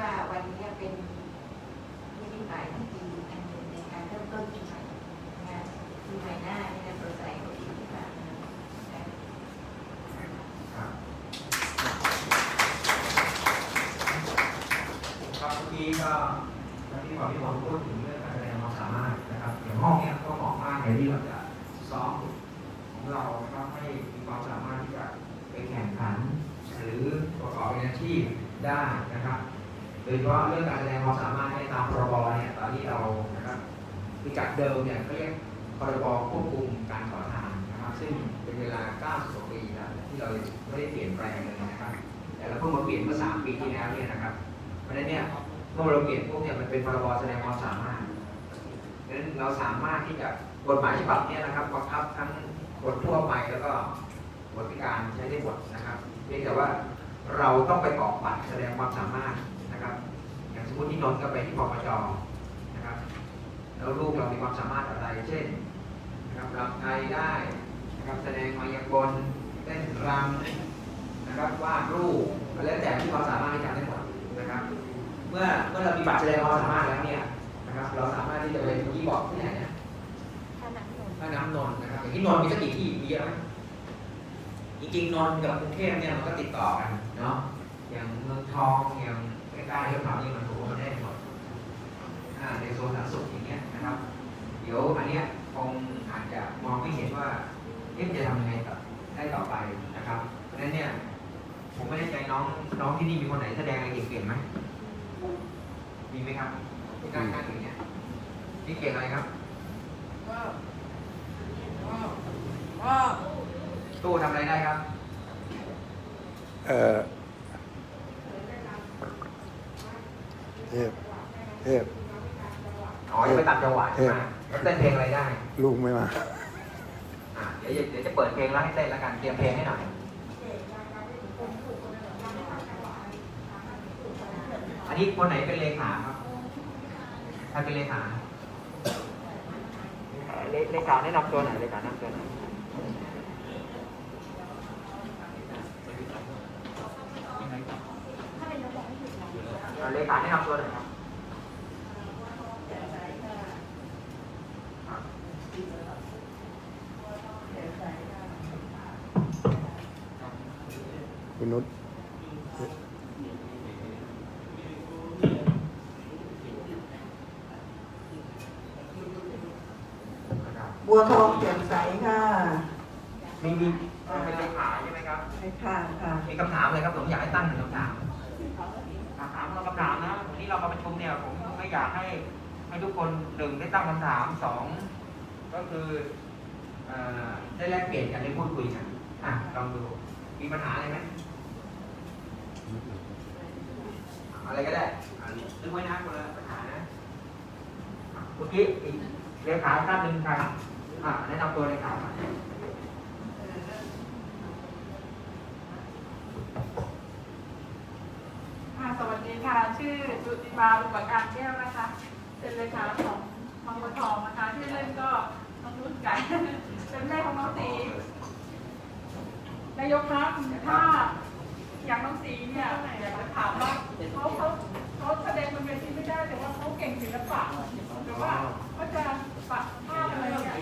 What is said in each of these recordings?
ว่าวันนี้เป็นนิมิใหมายที่ดีอันหนึ่งในการเริ่มต้นปีใหม่ เป็นพรบแสดงความสามารถดังนั้นเราสามารถที่จะกฎหมายฉบับเนี้นะครับบังคับทั้งบททั่วไปแล้วก็บทพิการใช้ได้หมดนะครับเพียงแต่ว่าเราต้องไปกรอกบัตรแสดงความสามารถนะครับ อย่างสมมติที่นนท์ก็ไปที่ปปจนะครับ แล้วลูกเรามีความสามารถอะไร เช่นนะครับรำไทยได้นะครับแสดงมายากลเต้นรำนะครับวาดรูปอะไรแล้วแต่ที่เราสามารถที่จะได้หมดนะครับ เมื่อเมื่อเรามีบัตรแสดงความสามารถแล้วเนี่ยนะครับ เราสามารถที่จะไปเมื่อกี้บอกที่ไหนนะถ้าหนักหน่วงถ้าน้ำนนท์นะครับอย่างที่นนท์มีสักกี่ที่มีเยอะไหมจริงๆนนท์กับกรุงเทพเนี่ยมันก็ติดต่อกันเนาะอย่างเมืองทองอย่างใกล้ๆแถวๆนี้มันถูกมันได้หมดอ่าในโซนสาธารณสุขอย่างเงี้ยนะครับ เดี๋ยวอันเนี้ยคงอาจจะมองไม่เห็นว่าเอ๊ะจะทำยังไงต่อได้ต่อไปนะครับ เพราะฉะนั้นเนี่ยผมไม่แน่ใจน้องน้องที่นี่มีคนไหนแสดงอะไรเก่งๆไหม มีไหมครับที่กล้ารอย่างเงี้ยนี่เก่งอะไรครับตู้ทำอะไรได้ครับ เอ่อเทพเทพอ๋อจะไปตัดจังหวะใช่ไหมแล้วเต้นเพลงอะไรได้ ลุงไม่มาอะเดี๋ยวจะเดี๋ยวจะเปิดเพลงแล้วให้เต้นแล้วกัน เตรียมเพลงให้หน่อย อั นนี้คนไหนเป็นเลขาครับใครเป็นเลขาเอ่อเลเลขาแนะนำตัวหน่อยเลขาแนะนำตัวหน่อยอะเลขาแนะนำตัวหน่อยครับ วทองแจ่มใสค่ะมีมีเป็นเลขาใช่ไหมครับ ใช่ค่ะค่ะมีคำถามเลยครับผมอยากให้ตั้งหนึ่งคำถามคำถามเราคำถามนะวันนี้เรามาประชุมเนี่ยผมไม่อยากให้ให้ทุกคนหนึ่งได้ตั้งคำถามสองก็คือเอ่อได้แลกเปลี่ยนกันได้พูดคุยกันอะลองดูมีปัญหาอะไรไหมอะไรก็ได้อะนึกไว้นะคนละปัญหานะอะเมื่อกี้อีกเลขาท่านหนึ่งใคร อะแนะนำตัวเลขาหน่อยค่ะสวัสดีค่ะ ชื่อจุติมาบุปการแก้วนะคะ เป็นเลขาของทองบัวทองนะคะ ที่อเล่นก็น้องรุ่นไก่เป็นแม่ของน้องตีนายกครับถ้าอย่างน้องตีเนี่ยอยากจะถามว่าเขาเขาเขาแสดงบนเวทีไม่ได้แต่ว่าเขาเก่งศิลปะหรือว่าเขาจะปักภาพอะไรเนี่ย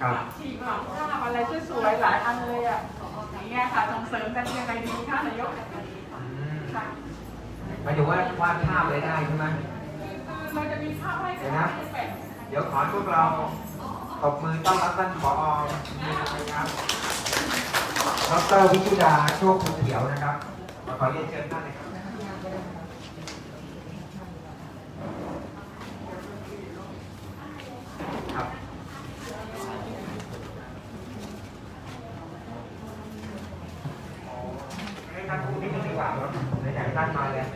ครับปักฉีกปักภาพอะไรสวยๆหลายอันเลยอะอย่างเงี้ยค่ะส่งเสริมกันยังไงดีคะนายกอืมค่ะหมายถึงว่าวาดภาพอะไรได้ใช่ไหมเราจะมีภาพให้เดี๋ยวนะนะเดี๋ยวขอให้พวกเราตบมือต้อนรับท่านผอนะครับดรวิชุดาโชคภูเขียวนะครับขอเรียนเชิญท่านเลยครับครับให้ท่านพูดนิดนึงดีกว่าเนอะไหนๆท่านมาแล้ว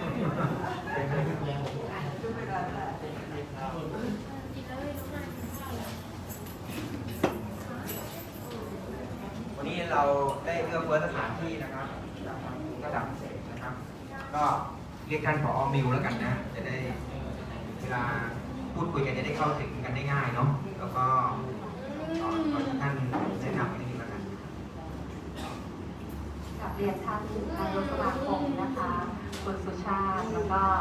เป็นไง วันนี้เราได้เลือกเฟิร์สสถานที่นะครับจากทางระดับพิเศษนะครับ ก็เรียกท่านผอมิวแล้วกันนะ จะได้เวลาพูดคุยกันจะได้เข้าถึงกันได้ง่ายเนาะ แล้วก็ขอขอท่านแนะนำนิดนึงแล้วกัน กับเรียนท่านนายกสมาคมนะคะคุณสุชา แล้วก็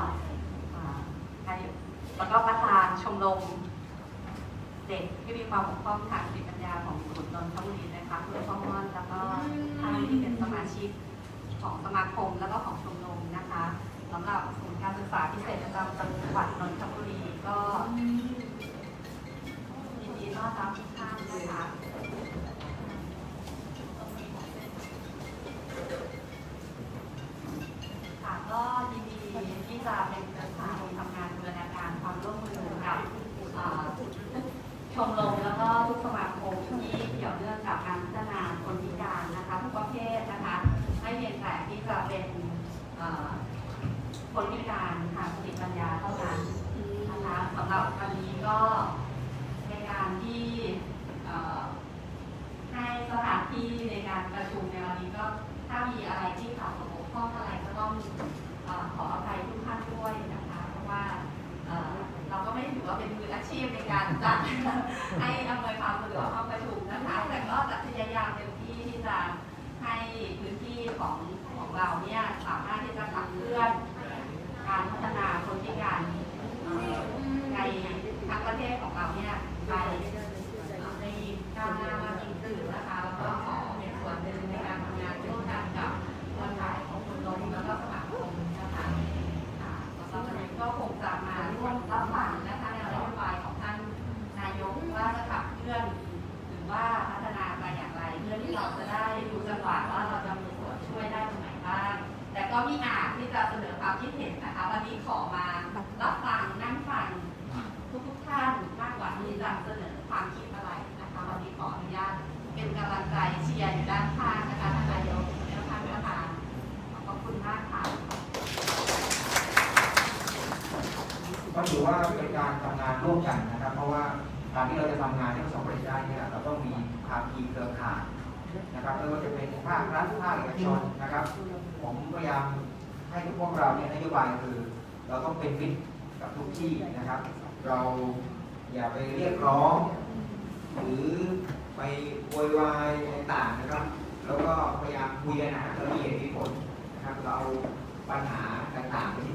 แล้วก็ประธานชมรมเด็กที่มีความบกพร่องทางสติปัญญาของศูนย์นนทบุรีนะคะเพื่อพ่อม่อนแล้วก็ท่านที่เป็นสมาชิกของสมาคมแล้วก็ของชมรมนะคะสำหรับศูนย์การศึกษาพิเศษประจำจังหวัดนนทบุรีก็ยินดีต้อนรับทุกท่านนะคะค่ะก็ยินดีที่จะเป็นประธานทำงานบูรณาการความร่วมมือกับเอ่อชมรมแล้วก็ทุกสมาคมที่เกี่ยวเนื่องกับการพัฒนาคนพิการนะคะทุกประเภทนะคะไม่เพียงแต่ที่จะเป็นเอ่อคนพิการทางสติปัญญาเท่านั้นนะคะสำหรับวันนี้ก็ในการที่เอ่อ ให้สถานที่ในการประชุมในวันนี้ก็ถ้ามีอะไรที่ขาดตกบกพร่องอะไรก็ต้องเอ่อขออภัยทุกท่านด้วยนะคะ เพราะว่าเอ่อเราก็ไม่ได้ถือว่าเป็นมืออาชี พใ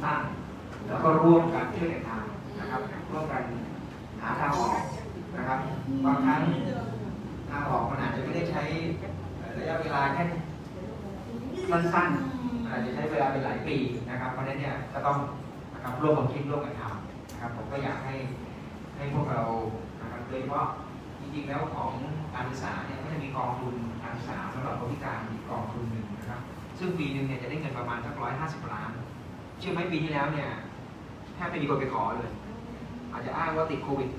ต่าง แล้วก็ร่วมกันช่วยกันทำนะครับ ร่วมกันหาทางออกนะครับ บางครั้งทางออกมันอาจจะไม่ได้ใช้ระยะเวลาแค่สั้นๆอาจจะใช้เวลาเป็นหลายปีนะครับ เพราะฉะนั้นเนี่ยก็ต้องนะครับร่วมกันคิดร่วมกันทำนะครับ ผมก็อยากให้ให้พวกเรานะครับโดยเฉพาะจริงๆแล้วของการศึกษาเนี่ยก็จะมีกองทุนการศึกษาสำหรับคนพิการอีกกองทุนหนึ่งนะครับ ซึ่งปีหนึ่งเนี่ยจะได้เงินประมาณสักร้อยห้าสิบล้าน เชื่อไหมปีที่แล้วเนี่ยแทบไม่มีคนไปขอเลย อาจจะอ้างว่าติดโควิด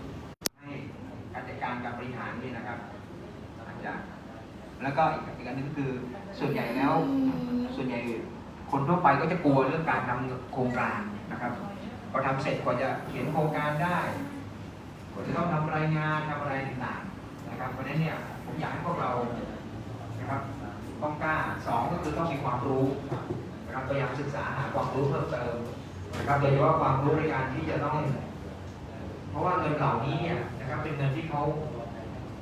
ให้การจัดการกับบริหารนี่นะครับอาจจะแล้วก็อีกอีกอันหนึงก็คือส่วนใหญ่แล้ว ส่วนใหญ่คนทั่วไปก็จะกลัวเรื่องการทำโครงการนะครับพอทำเสร็จกว่าจะเขียนโครงการได้กว่าจะต้องทำรายงานทำอะไรต่างๆนะครับเพราะฉะนั้นเนี่ยผมอยากให้พวกเรานะครับต้องกล้าสองก็คือต้องมีความรู้ นะครับพยายามศึกษาหาความรู้เพิ่มเติมนะครับโดยเฉพาะความรู้ในการที่จะต้อง เพราะว่าเงินเหล่านี้เนี่ยนะครับเป็นเงินที่เขา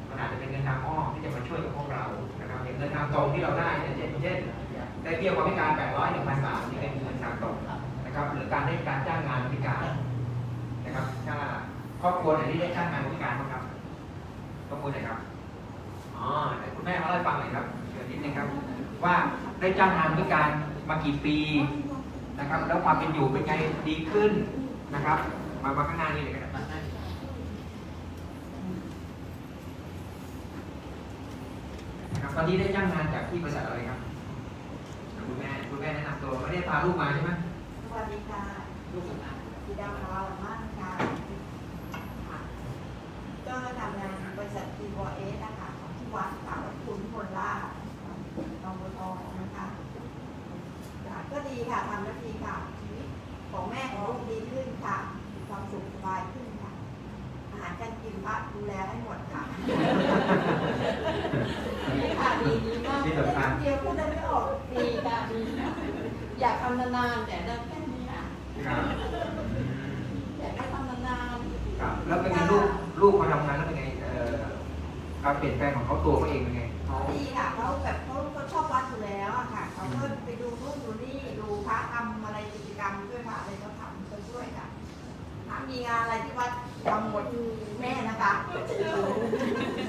มันอาจจะเป็นเงินทางอ้อมที่จะมาช่วยกับพวกเรานะครับอย่างเงินทางตรงที่เราได้เนี่ยเช่นเช่นได้เบี้ยความพิการ800 1,000บาทนี่เป็นเงินทางตรงนะครับหรือการได้การจ้างงานพิการนะครับถ้าครอบครัวไหนที่ได้จ้างงานพิการบ้างครับครอบครัวไหนครับอ๋อแต่คุณแม่เขาเล่าให้ฟังหน่อยครับเชิญนิดนึงครับ ว่าได้จ้างงานพิการ มากี่ปีนะครับ แล้วความเป็นอยู่เป็นไงดีขึ้นนะครับ มามาข้างหน้านี่เลยก็ได้นะครับตอนนี้ได้จ้างงานจากที่บริษัทอะไรครับคุณแม่คุณแม่แนะนำตัวไม่ได้พาลูกมาใช่ไหมสวัสดีค่ะลูกฝึกงานสีดาวพาวมากค่ะค่ะก็ทำงานบริษัททีวอเอสนะคะของที่วัดป่าวัดคุณพลล่าชนองบัวทองนะคะค่ะ ก็ดีค่ะทำแล้วดีค่ะชีวิตของแม่ของลูกดีขึ้นค่ะมีความสุขสบายขึ้นค่ะ อาหารการกินพระดูแลให้หมดค่ะดีค่ะดีดีมากที่สำคัญเดียวพูดได้ไม่ออกดีค่ะดีค่ะอยากทำนานๆแต่ได้แค่นี้ค่ะครับอยากได้ทำนานครับแล้วเป็นไงลูกลูกมาทำงานแล้วเป็นไงเอ่อการเปลี่ยนแปลงของเขาตัวเขาเองเป็นไง ขาดีค่ะเขาแบบเขาเขาชอบวัดอยู่แล้วอะค่ะเขาก็ไปดูนู่นดูนี่ดูพระทำอะไรกิจกรรมด้วยพระอะไรก็ทำก็ช่วยค่ะถ้ามีงานอะไรที่วัดทำหมดแม่นะคะ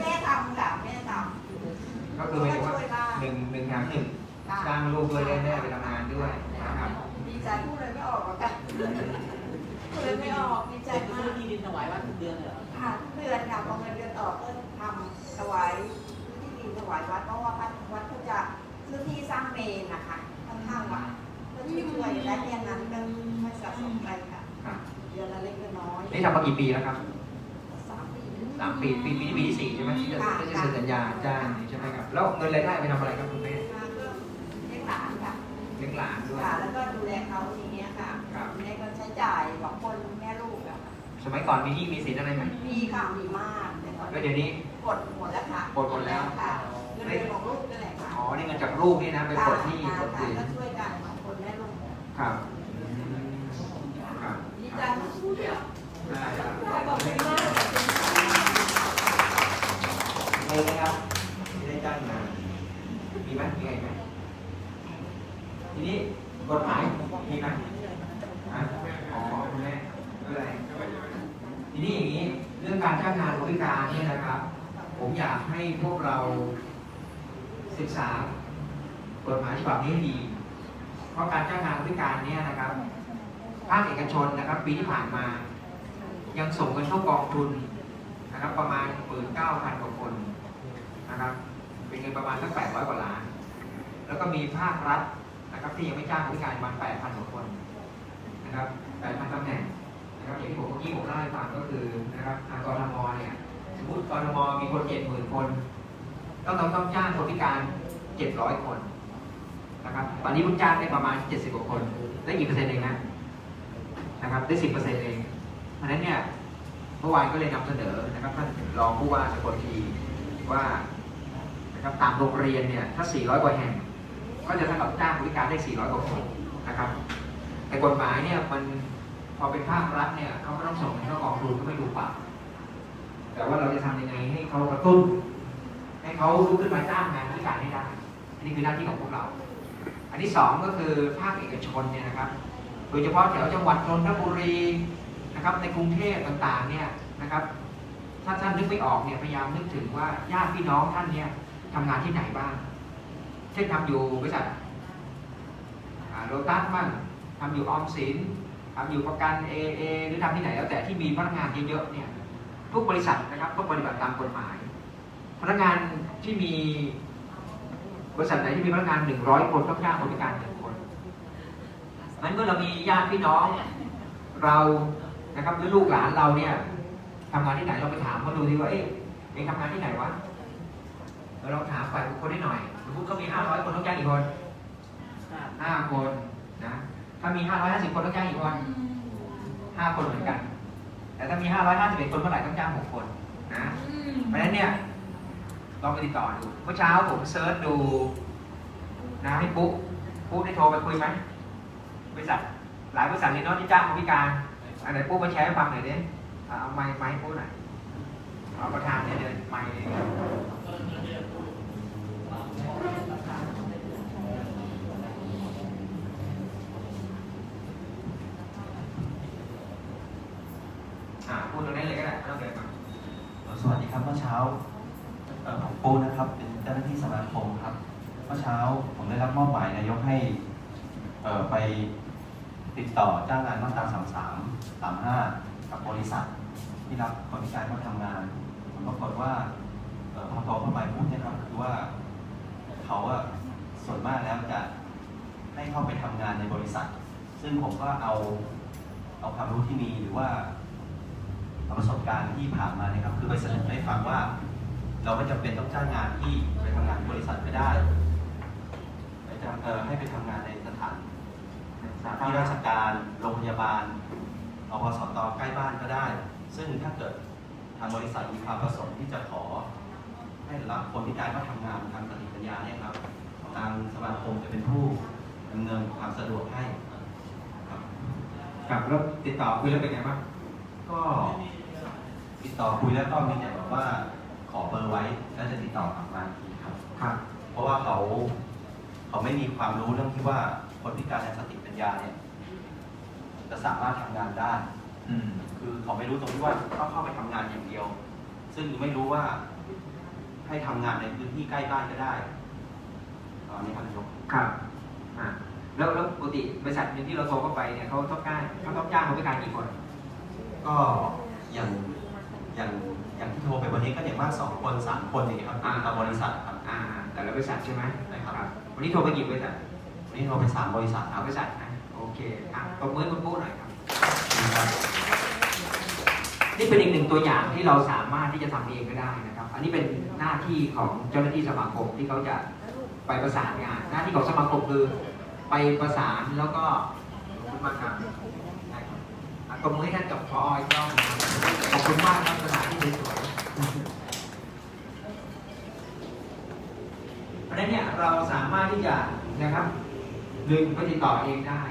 แม่ทำค่ะแม่ทำก็คือหมายถึว่าหนึ่งหนึ่งหางหนึ่งำสร้างลูกด้วยได้แม่ไปทำงานด้วยนะครับ ดีใจพูดเลยไม่ออกหรอกค่ะพูดเลยไม่ออก กี่ปีแล้วครับสามปีสามปีปีปีปีที่สี่ใช่ไหมที่จะที่จะเซ็นสัญญาจ้างใช่ไหมครับแล้วเงินรายได้ไปทำอะไรครับคุณแม่มาก็เลี้ยงหลานค่ะเลี้ยงหลานด้วยค่ะแล้วก็ดูแลเขาอย่างเงี้ยค่ะครับแม่ก็ใช้จ่ายสองคนแม่ลูกอะค่ะสมัยก่อนมีหนี้มีสินอะไรไหมมีค่ะมีมากแต่ตอนก็นี้เดี๋ยวนี้กดหมดแล้วค่ะกดหมดแล้วค่ะเงินเดือนของลูกนั่นแหละค่ะอ๋อนี่เงินจากลูกนี่นะไปกดหนี้ค่ะกดสินก็ช่วยกันสองคนแม่ลูกครับครับ ดีใจมากพูดเดียว ได้ครับ ขอบคุณมาก งไหมครับไม่ได้จ้างงานมีไหมมีไรไหมทีนี้กฎหมายมีไหมฮะอ๋อคุณแม่ไม่เป็นไรทีนี้อย่างนี้เรื่องการจ้างงานคนพิการเนี่ยนะครับ ผมอยากให้พวกเราศึกษากฎหมายฉบับนี้ให้ดี เพราะการจ้างงานคนพิการเนี่ยนะครับภาคเอกชนนะครับ ปีที่ผ่านมา ยังส่งเงินเข้ากองทุนนะครับ ประมาณ 19,000กว่าคน นะครับ เป็นเงินประมาณสัก800 กว่าล้าน แล้วก็มีภาครัฐนะครับที่ยังไม่จ้างคนพิการประมาณ8,000กว่าคนนะครับ8,000ตำแหน่งนะครับอย่างที่ผมเมื่อกี้ผมเล่าให้ฟังก็คือนะครับทางกรทมเนี่ยสมมติกรทมมีคน70,000 คนต้องต้องต้องจ้างคนพิการ 700 คนนะครับตอนนี้เพิ่งจ้างได้ประมาณ 70กว่าคน ได้กี่เปอร์เซ็นต์เองนะนะครับได้ 10%เองเพราะฉะนั้นเนี่ยเมื่อวานก็เลยนำเสนอนะครับท่านรองผู้ว่าสกลทีว่า นะครับตามโรงเรียนเนี่ยถ้า 400 กว่าแห่ง ก็จะเท่ากับจ้างบริการได้ 400 กว่าคนนะครับแต่กฎหมายเนี่ยมันพอเป็นภาครัฐเนี่ยเขาก็ต้องส่งให้เขากองทุนก็ไม่ดูเปล่าแต่ว่าเราจะทำยังไงให้เขากระตุ้น ให้เขาลุกขึ้นมาจ้างงานบริการให้ได้อันนี้คือหน้าที่ของพวกเรา อันที่สองก็คือภาคเอกชนเนี่ยนะครับโดยเฉพาะแถวจังหวัดนนทบุรีนะครับในกรุงเทพต่างๆเนี่ยนะครับถ้าท่านนึกไม่ออกเนี่ยพยายามนึกถึงว่าญาติพี่น้องท่านเนี่ย ทำงานที่ไหนบ้าง เช่นทำอยู่บริษัทโลตัสบ้างทำอยู่ออมสินทำอยู่ประกันเอเอหรือทำที่ไหนแล้วแต่ที่มีพนักงานเยอะๆเนี่ยทุกบริษัทนะครับต้องปฏิบัติตามกฎหมาย พนักงานที่มีบริษัทไหนที่มีพนักงาน100คนต้องจ้างคนพิการหนึ่งคนนั้นเมื่อเรามีญาติพี่น้องเรานะครับหรือลูกหลานเราเนี่ยทำงานที่ไหนเราไปถามเขาดูดีว่าเอ๊ะเองทำงานที่ไหนวะ เราลองถามฝ่ายบุคคลได้หน่อยสมมติเขามี 500 คนต้องจ้างกี่คน 5 คนนะ ถ้ามี 550 คนต้องจ้างกี่คน 5 คนเหมือนกัน แต่ถ้ามี 551 คนเมื่อไหร่ต้องจ้าง 6 คนนะ เพราะฉะนั้นเนี่ยลองไปติดต่อดู เมื่อเช้าผมเซิร์ชดูนะให้ปุ๊บปุ๊บได้โทรไปคุยไหมบริษัทหลายบริษัทเลยเนาะที่จ้างคนพิการอันไหนปุ๊บมาแชร์ให้ฟังหน่อยดิอะเอาไม้ไม้ปุ๊บหน่อยเอาประธานเนี่ยเดินไม้อ่าพูดตรงนี้เลยก็ได้ไม่ต้องเดินมา สวัสดีครับ เอเช้าเอ่อผมปูนะครับ เป็นเจ้าหน้าที่สมาคมครับ เมื่อเช้าผมได้รับมอบหมายนายกให้เอ่อไปติดต่อจ้างงานมาตราสามสามสามห้ากับบริษัท ที่รับคนพิการมาทำงานผลปรากฏว่าเอ่อพอโทรเข้าไปพูดนะครับคือว่าเขาอะส่วนมากแล้วจะให้เข้าไปทำงานในบริษัท ซึ่งผมก็เอาเอาความรู้ที่มีหรือว่า ประสบการณ์ที่ผ่านมานะครับคือไปเสนอให้ฟังว่า เราไม่จำเป็นต้องจ้างงานที่ไปทำงานบริษัทไม่ได้ไปทำเอ่อให้ไปทำงานในสถานสถานที่ราชการโรงพยาบาลอพสตใกล้บ้านก็ได้ ซึ่งถ้าเกิดทางบริษัทมีความประสงค์ที่จะขอ ให้รับคนพิการมาทำงานทางสติปัญญาเนี่ยครับทางสมาคมจะเป็นผู้ดำเนินความสะดวกให้ ครับกับแล้วติดต่อคุยแล้วเป็นไงบ้างก็ ติดต่อคุยแล้วก็มีแต่บอกว่าขอเบอร์ไว้แล้วจะติดต่อกลับมาอีกทีครับ ครับ เพราะว่าเขาเขาไม่มีความรู้เรื่องที่ว่าคนพิการทางสติปัญญาเนี่ยจะสามารถทำงานได้ อืม คือเขาไม่รู้ตรงที่ว่าต้องเข้าไปทำงานอย่างเดียว ซึ่งไม่รู้ว่าให้ทำงานในพื้นที่ใกล้บ้านก็ได้ตอนนี้ครับนายกครับอ่าแล้วแล้วปกติบริษัทหนึงที่เราโทรเข้าไปเนี่ยเขาต้องการเขาต้องจ้างคนพิการกี่คน ก็อย่าง อย่างอย่างที่โทรไปวันนี้ก็อย่างมากสองคนสามคนอย่างเงี้ยครับอ่าตามบริษัทครับอ่าแต่ละบริษัทใช่ไหมใช่ครับวันนี้โทรไปกี่บริษัทวันนี้โทรไปสามบริษัทคสารัมบบริษัทนะโอเคอะตบมือให้คุณปุ๊หน่อยครับครับ นี่เป็นอีกหนึ่งตัวอย่างที่เราสามารถที่จะทำเองก็ได้นะครับ อันนี้เป็นหน้าที่ของเจ้าหน้าที่สมาคมที่เขาจะไปประสานงาน หน้าที่ของสมาคมคือไปประสานแล้วก็ขอบคุณมากครับได้ครับอะตบมือให้ท่านกับพออีกรอบนะครับข อบคุณมากครับสถานที่สวยเพราะนั้นเนี่ยเราสามารถที่จะนะครับหนึ่งไปติดต่อเองได้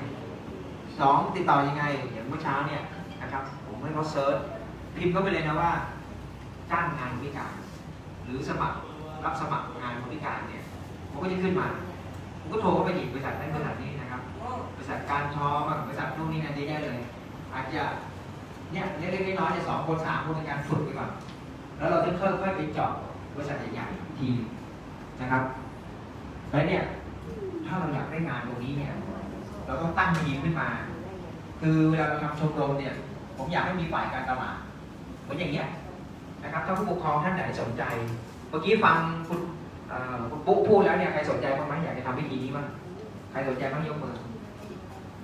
สองติดต่อยังไงอย่างเมื่อเช้าเนี่ยนะครับ ผมให้เขาเซิร์ชพิมพ์เข้าไปเลยนะว่า จ้างงานพิการ หรือสมัครรับสมัครงานพิการเนี่ยมันก็จะขึ้นมาผมก็โทรเข้าไปอีกบริษัทนั้นบริษัทนี้นะครับบริษัทการทอบ้างบริษัทนู่นนี่นั่นเยอะแยะเลย อาจจะ เนี่ยเล็กๆน้อยๆเนี่ยสองคนสามคนในการฝึกไปก่อนแล้วเราจะค่อยๆไปเจาะบริษัทใหญ่ๆทีนะครับแล้วเนี่ยถ้าเราอยากได้งานตรงนี้เนี่ย เราต้องตั้งทีมขึ้นมา คือเวลาเราทำชมรมเนี่ย ผมอยากให้มีฝ่ายการตลาดเหมือนอย่างเงี้ยนะครับ ถ้าผู้ปกครองท่านไหนสนใจ เมื่อกี้ฟังคุณคุณปุ๊พูดแล้วเนี่ยใครสนใจบ้างไหมอยากจะทำวิธีนี้บ้างใครสนใจบ้างยกมือ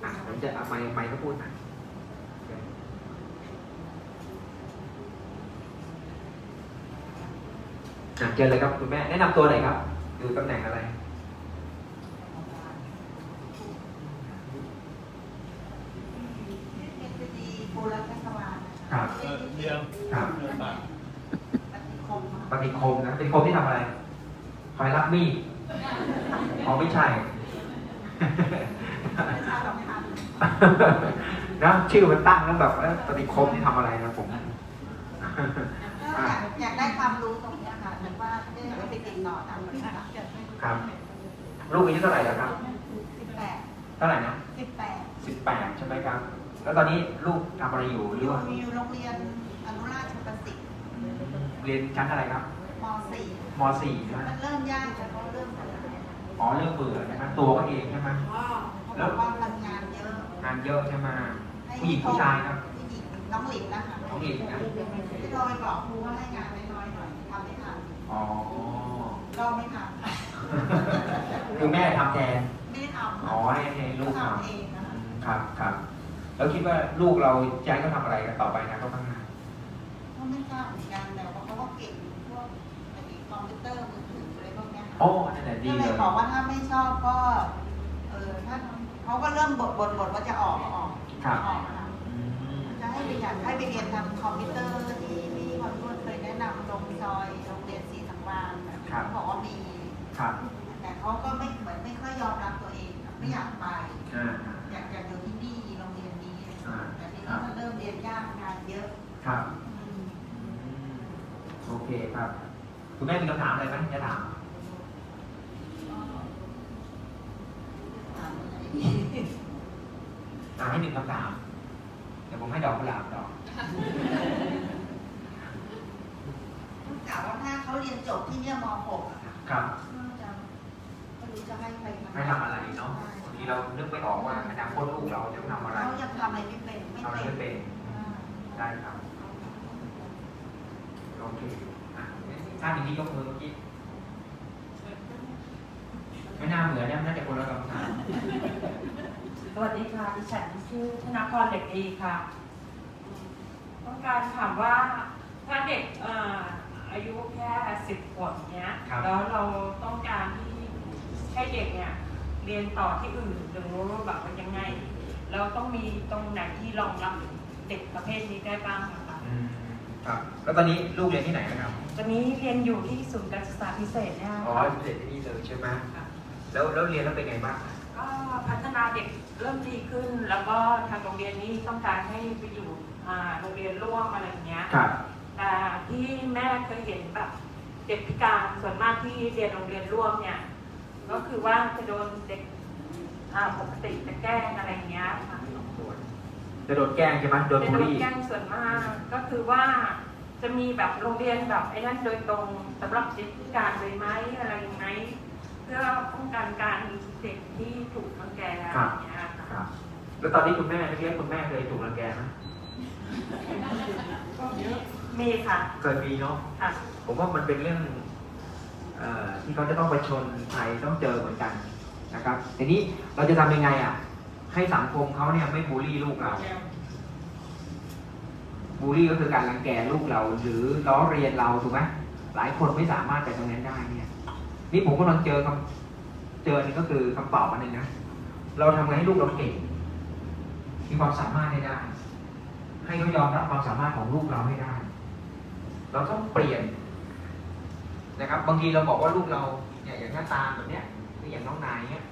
อะผมจะเอาไมค์ไมค์ก็พูดนะ อะเจอเลยครับคุณแม่ แนะนำตัวหน่อยครับ อยู่ตำแหน่งอะไร เป็นคดีภูรัตนวานครับเป็นเดียวครับ เดินมาปฏิคมปฏิคมนะปฏิคมที่ทำอะไร คอยรับมีดอ๋อไม่ใช่ ประชาสัมพันธ์นะชื่อมันตั้งแล้วแบบเอ้ยปฏิคมที่ทำอะไรนะผม ลูกอายุเท่าไหร่แล้วครับ สิบแปดเท่าไหร่นะสิบแปดสิบแปดใช่ไหมครับ แล้วตอนนี้ลูกทำอะไรอยู่หอรือยู่ว่าอยู่โรงเรียนอนุราชประสิทธิ์เรียนชั้นอะไรครับม .4 มสี่ใช่ไหมมันเริ่มยากแต่ก็เริ่มทำงานอ๋อเรื่องเบื่อใช่ไหมตัวก็เองใช่ไหมเพราะว่าทำงานเยอะงานเยอะใช่ไหมผู้หญิงผู้ชายครับผู้หญิงน้องหลินนะคะน้องหลินนะที่เราไปบอกครูว่าให้งานน้อยๆหน่อยทำไม่ทันอ๋อ ก็ไม่ทัน คือแม่ทำแทน ไม่ได้ทำอ๋อให้ให้ลูกททำเองนะคะำครับครับแล้วคิดว่าลูกเราจะให้เขาทำอะไรกันต่อไปนะเขาข้างหน้าก็ไม่ทราบเหมือนกันแต่ว่าเขาก็เก่งพวกไอ้คอมพิวเตอร์มือถืออะไรพวกเนี้ยค่ะ โอ้นั่นแหละดีก็เลเลยย บอกว่าถ้าไม่ชอบก็เออถ้าเขาก็เริ่มบ่นบ่นบ่นว่าจะออกออกครับ ออกนะคะอืมจะให้ไปอยากให้ไปเรียนทำคอมพิวเตอร์ที่ที่คนพูดเคยแนะนำลงซอยโรงเรียนศรีสังวานเขาบอกว่ามี ครับแต่เขาก็ไม่เหมือนไม่ค่อยยอมรับตัวเองไม่อยากไปอ่าอยากอยากอยู่ที่นี่โรงเรียนนี้อ่าแต่ทีนี้มันเริ่มเรียนยากงานเยอะครับอืมอืมโอเคครับ คุณแม่มีคำถามอะไรไหมจะถามถามอะไรดีอ่าให้หนึ่งคำถามเดี๋ยวผมให้ดอกกุหลาบดอกกล่าวว่าถ้าเขาเรียนจบที่เนี่ยม .6 อะค่ะ ครับ น่าจะไม่รู้จะให้ใครให้ทำอะไรเนาะบางทีเรานึกไม่ออกว่าอนาคตลูกเราจะทำอะไรเขายังทำอะไรไม่เป็นไม่ทำอะไรเป็นไม่เป็นอ่าได้ครับโอเคอะท่านอย่างนี้ยกมือเมื่อกี้ไม่น่าเหมือนนะน่าจะคนละคำถามสวัสดีค่ะดิฉันชื่อธนพรเด็กดีค่ะ ต้องการถามว่าถ้าเด็กเอ่ออายุแค่สิบขวบเนี้ยครับแล้วเราต้องการที่ ให้เด็กเนี่ยเรียนต่อที่อื่นหรือแบบว่ายังไงเราต้องมีตรงไหนที่รองรับเด็กประเภทนี้ได้บ้างคะ อืมครับ แล้วตอนนี้ลูกเรียนที่ไหนนะครับ ตอนนี้เรียนอยู่ที่ศูนย์การศึกษาพิเศษเนี่ยอ๋อค่ะเรียนที่นี่เลยใช่ไหมค่ะแล้วแล้วเรียนแล้วเป็นไงบ้างก็พัฒนาเด็กเริ่มดีขึ้น แล้วก็ทางโรงเรียนนี้ต้องการให้ไปอยู่อ่าโรงเรียนร่วมอะไรอย่างเงี้ย ครับ แต่ที่แม่เคยเห็นแบบเด็กพิการส่วนมากที่เรียนโรงเรียนร่วมเนี่ย ก็คือว่าจะโดนเด็กอ่าปกติจะแกล้งอะไรอย่างเงี้ยค่ะจะโดนแกล้งใช่ไหมโดนจะบูลโดนลี่แกล้งส่วนมาก ก็คือว่าจะมีแบบโรงเรียนแบบไอ้นั่นโดยตรงสำหรับเด็กพิการเลยไหมอะไรอย่างไหมคือพื่อป้องกันการเด็กที่ถูกรังแกอะไรอย่างเงี้ยค่ะครับ แล้วตอนนี้คุณแม่เล็กๆคุณแม่เคยถูกรังแกไหมมีค่ะ เคยมีเนาะค่ะ ผมว่ามันเป็นเรื่องเออ ที่เขาจะต้องไปชนภัยต้องเจอเหมือนกันนะครับทีนี้เราจะทำยังไงอะ ให้สังคมเขาเนี่ยไม่บูลลี่ลูกเราบูลลี่ก็คือการรังแกลูกเรา หรือล้อเรียนเราถูกไหมหลายคนไม่สามารถไปตรงนั้นได้เนี่ย นี่ผมกำลังเจอคำเจอนี่ก็คือคำตอบอันหนึ่งนะเราทำไงให้ลูกเราเก่งมีความสามารถให้ได้ ให้เขายอมรับความสามารถของลูกเราให้ได้ เราต้องเปลี่ยน นะครับ บางทีเราบอกว่าลูกเราเนี่ยอย่างหน้าตาแบบเนี้ยหรืออย่างน้องนายเนี้ย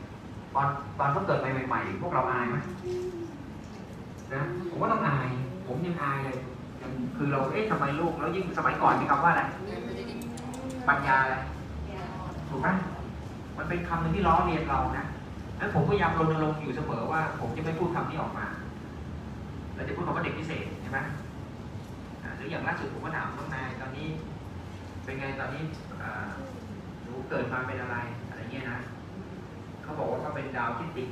ตอนตอนเขาเกิดใหม่ๆพวกเราอายไหมนะผมว่าต้องอาย ผมยังอายเลยคือเราเอ๊ะทำไมลูกแล้วยิ่งสมัยก่อนมีคำว่าอะไรปัญญาอะไรถูกไหมมันเป็นคำหนึ่งที่ล้อเลียนเรานะแล้วผมพยายามรณรงค์อยู่เสมอว่า ผมจะไม่พูดคำนี้ออกมาเราจะพูดคำว่าเด็กพิเศษใช่ไหมหรืออย่างล่าสุดผมก็ถามน้องนายตอนนี้ เป็นไงตอนนี้อ่าหนูเกิดมาเป็นอะไรอะไรเงี้ยนะเขาบอกว่าเขาเป็นดาวทิติก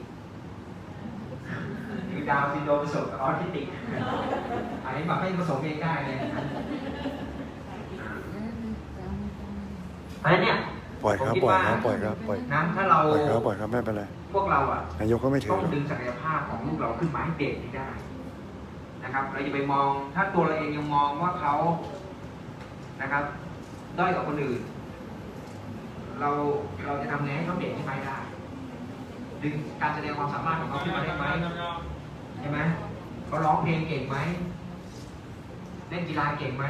คือดาวซินโดรมผสมกับออทิติกอันนี้แบบให้ผสมเองได้เลยนะเพราะฉะนั้นเนี่ยปล่อยครับปล่อยครับปล่อยครับปล่อยนะถ้าเราปล่อยครับปล่อยครับไม่เป็นไรพวกเราอะนายกก็ไม่ถืต้อองหรอกดึงศักยภาพของลูกเราขึ้นมาให้เด่นให้ได้ นะครับ เราจะไปมองถ้าตัวเราเองยังมองว่าเขานะครับ ด้อยกว่าคนอื่น เราเราจะทำไงให้เขาเด่นขึ้นมาให้ได้ ดึงการแสดงความสามารถของเขาขึ้นมาได้ไหมใช่ไหมเขาร้องเพลงเก่งไหมเล่นกีฬาเก่งไหม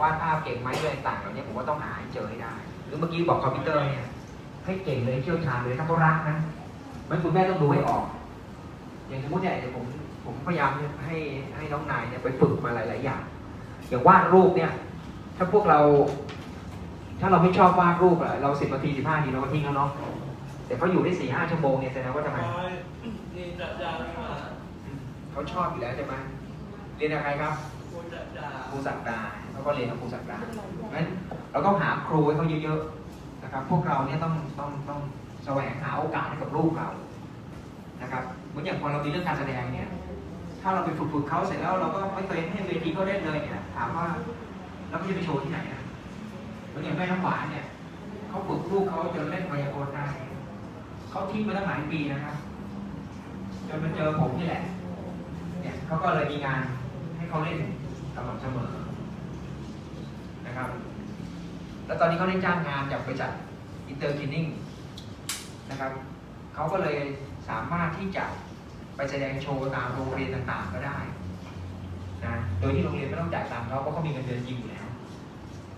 วาดภาพเก่งไหมอะไรต่างเหล่านี้ผมว่าต้องหาให้เจอให้ได้ หรือเมื่อกี้บอกคอมพิวเตอร์เนี่ยให้เก่งเลยเชี่ยวชาญเลยถ้าเขารักนะไม่คุณแม่ต้องดูให้ออก อย่างสมมติเนี่ยเดี๋ยวผมผมพยายามให้ให้น้องนายเนี่ยไปฝึกมาหลาย ๆ อย่าง อย่างวาดรูปเนี่ย ถ้าพวกเรา ถ้าเราไม่ชอบวาดรูปอะเราสิบนาทีสิบห้านาทีเราก็ทิ้งแล้วเนาะแต่เขาอยู่ได้สี่ห้าชั่วโมงเนี่ยแสดงว่าทำไมเขาชอบอยู่แล้วใช่ไหมเรียนกับใครครับครูสักดาเขาก็เรียนกับครูสักดางั้นเราต้องหาครูให้เขาเยอะๆนะครับ พวกเราเนี่ยต้องต้องต้องแสวงหาโอกาสให้กับลูกเรานะครับเหมือนอย่างพอเรามีเรื่องการแสดงเนี่ย ถ้าเราไปฝึกฝึกเขาเสร็จแล้วเราก็ไม่เคยให้เวทีเขาเล่นเลยเนี่ยถามว่า แล้วเขาจะไปโชว์ที่ไหนนะอย่างแม่น้ำหวานเนี่ยเขาฝึกลูกเขาจนเล่นมายากลได้เขาทิ้งมาตั้งหลายปีนะครับจนมาเจอผมนี่แหละ เนี่ยเขาก็เลยมีงานให้เขาเล่นสม่ำเสมอนะครับ แล้วตอนนี้เขาได้จ้างงานจากบริษัทอินเตอร์คินนิ่งนะครับเขาก็เลยสามารถที่จะไปแสดงโชว์ตามโรงเรียนต่างๆก็ได้นะโดยที่โรงเรียนไม่ต้องจ่ายตังค์เขาเพราะเขามีเงินเดือนจริงอยู่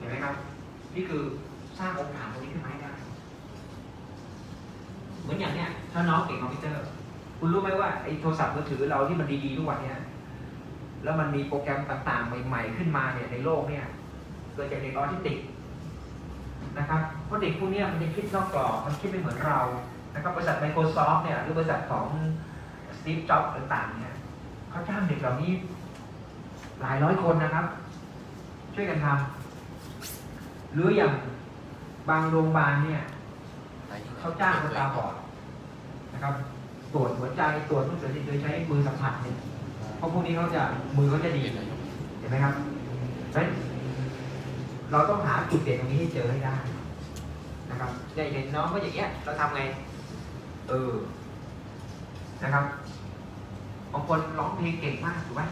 เห็นไหมครับ นี่คือสร้างโอกาสตรงนี้ขึ้นมาให้ได้เหมือนอย่างเนี้ย ถ้าน้องเก่งคอมพิวเตอร์ คุณรู้ไหมว่าไอ้โทรศัพท์มือถือเราที่มันดีๆทุกวันเนี้ยแล้วมันมีโปรแกรมต่างๆ ใหม่ๆ ขึ้นมาเนี่ยในโลกเนี่ยเกิดจากเด็กออทิสติกนะครับเพราะเด็กพวกเนี้ยมันจะคิดนอกกรอบมันคิดไม่เหมือนเรานะครับบริษัท Microsoft เนี่ยหรือบริษัทของ Steve Jobs ต่างๆเนี่ยเขาจ้างเด็กเหล่านี้หลายร้อยคนนะครับ ช่วยกันทำ หรืออย่างบางโรงพยาบาลเนี่ยเขาจ้างคนตาบอดนะครับ ตรวจหัวใจตรวจทุกสิ่งโดยใช้มือสัมผัสเนี่ยเพราะพวกนี้เขาจะมือเขาจะดีเห็นไหมครับเพราะฉะนั้นเราต้องหาจุดเด่นตรงนี้ให้เจอให้ได้นะครับเนี่ยเห็นน้องก็อย่างเงี้ยเราทำไง เออนะครับบางคนร้องเพลงเก่งมากถูกไหม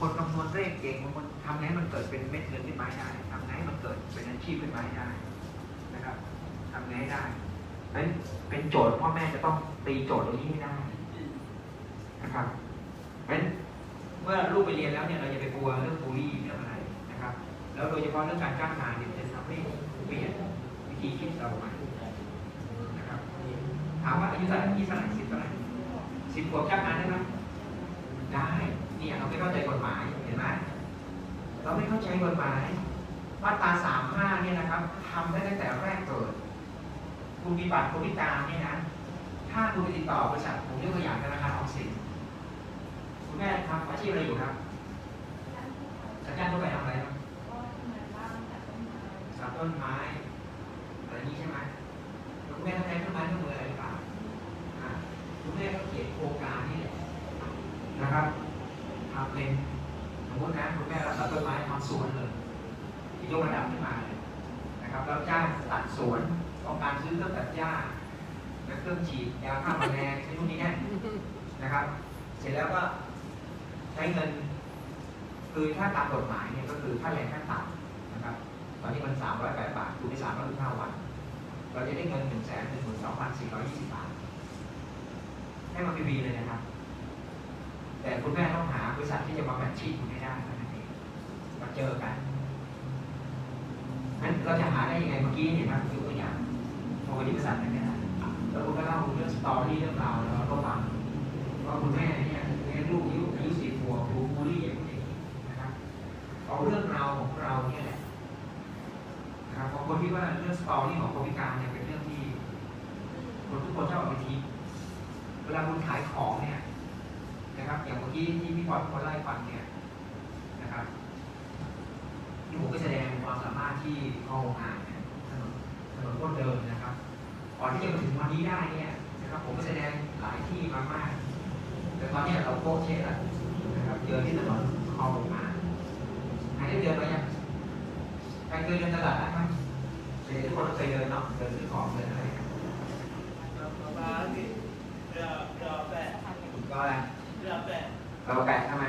คนคำนวณเลขเก่งบางคนทำไงให้มันเกิดเป็นเม็ดเงินขึ้นมาให้ได้ทำไงให้มันเกิดเป็นอาชีพขึ้นมาให้ได้นะครับทำไงให้ได้เพราะฉะนั้นเป็นโจทย์พ่อแม่จะต้องตีโจทย์ตรงนี้ให้ได้นะครับเพราะฉะนั้นเมื่อลูกไปเรียนแล้วเนี่ยเราจะไปกลัวเรื่องบูลลี่เรื่องอะไรนะครับ แล้วโดยเฉพาะเรื่องการจ้างงานเนี่ยจะทำให้เปลี่ยนวิธีคิดเราใหม่นะครับถามว่าอายุเท่าไหร่ยี่สิบเท่าไหร่สิบขวบจ้างงานได้ไหมได้ เนี่ยเราไม่เข้าใจกฎหมายเห็นไหมเราไม่เข้าใจกฎหมายมาตราสามห้าเนี่ยนะครับทำได้ตั้งแต่แรกเกิด คุณมีบัตรคุณพิการเนี่ยนะ ถ้าคุณไปติดต่อบริษัทผมยกตัวอย่างธนาคารออมสินคุณแม่ครับอาชีพอะไรอยู่ครับสัญญาณทั่วไปทำอะไรครับตัดต้นไม้อะไรนี้ใช่ไหมคุณแม่ทำอะไรื่อไม้เครื่องมืออะไรหรือเปล่าคุณแม่ก็เขียนโครงการนี่แหละนะครับ ระดับขึ้นมาเลยนะครับแล้วจ้างตัดสวนต้องการซื้อเครื่องตัดหญ้าและเครื่องฉีดยาฆ่าแมลงใช้พวกนี้เนี่ยนะครับ เสร็จแล้วก็ใช้เงิน คือถ้าตามกฎหมายเนี่ยก็คือค่าแรงขั้นต่ำนะครับ ตอนนี้มัน 308 บาทคูณไป365วัน เราจะได้เงิน 1 1 2 4 2 0 บาท ให้มาฟรีเลยนะครับ แต่คุณแม่ต้องหาบริษัทที่จะมาแมทชิ่งคุณให้ได้เท่านั้นเองมาเจอกัน ตอรี่เรื่องราวแล้วเราก็ฟังว่าคุณแม่เนี่ยเลี้ยงลูกอายุอายุสี่ขวบถูกบูลลี่อย่างนี้นะครับเอาเรื่องราวของเราเนี่ยแหละนะครับบางคนคิดว่าเรื่องสตอรี่ของคนพิการเนี่ยเป็นเรื่องที่คนทุกคนชอบเอาไปทิ้งเวลาคุณขายของเนี่ย นะครับ อย่างเมื่อกี้ที่พี่พรคนไล่ฟังเนี่ยนะครับที่ผมก็แสดงความสามารถที่เข้าอ่านเนี่ยถนนถนนคนเดินนะครับก่อนที่จะมาถึงวันนี้ได้เนี่ย นะครับผมก็แสดงหลายที่มามาก แต่ตอนนี้เราโค้ชเชแล้วนะครับเจอที่ถนนคลองอ่านใครได้เดินมายังใครเคยเดินตลาดได้ไหมเดี๋ยวทุกคนเคยเดินเนาะเดินซื้อของเดินอะไรกันก็อะไรเราแปะทำไม